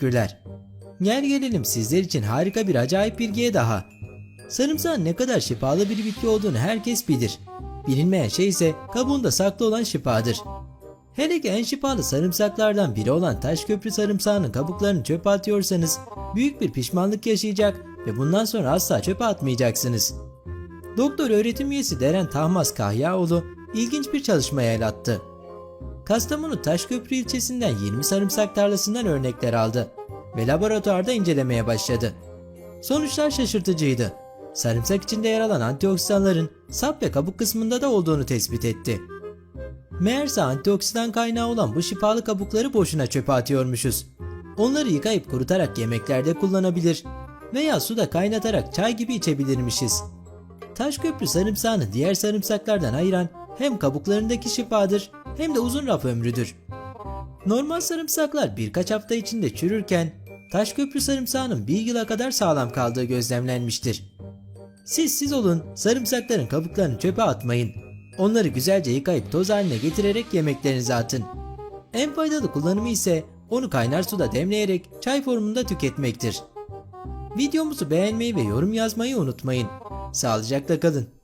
teşekkürler. Gel gelelim sizler için harika bir acayip bilgiye daha. Sarımsağın ne kadar şifalı bir bitki olduğunu herkes bilir. Bilinmeyen şey ise kabuğunda saklı olan şifadır. Hele ki en şifalı sarımsaklardan biri olan taş köprü sarımsağının kabuklarını çöpe atıyorsanız büyük bir pişmanlık yaşayacak ve bundan sonra asla çöpe atmayacaksınız. Doktor öğretim üyesi Deren Tahmaz Kahyaoğlu ilginç bir çalışmaya el attı. Kastamonu Taşköprü ilçesinden 20 sarımsak tarlasından örnekler aldı ve laboratuvarda incelemeye başladı. Sonuçlar şaşırtıcıydı. Sarımsak içinde yer alan antioksidanların sap ve kabuk kısmında da olduğunu tespit etti. Meğerse antioksidan kaynağı olan bu şifalı kabukları boşuna çöpe atıyormuşuz. Onları yıkayıp kurutarak yemeklerde kullanabilir veya suda kaynatarak çay gibi içebilirmişiz. Taşköprü sarımsağını diğer sarımsaklardan ayıran hem kabuklarındaki şifadır hem de uzun raf ömrüdür. Normal sarımsaklar birkaç hafta içinde çürürken Taşköprü sarımsağının bir yıla kadar sağlam kaldığı gözlemlenmiştir. Siz siz olun, sarımsakların kabuklarını çöpe atmayın. Onları güzelce yıkayıp toz haline getirerek yemeklerinize atın. En faydalı kullanımı ise onu kaynar suda demleyerek çay formunda tüketmektir. Videomuzu beğenmeyi ve yorum yazmayı unutmayın. Sağlıcakla kalın.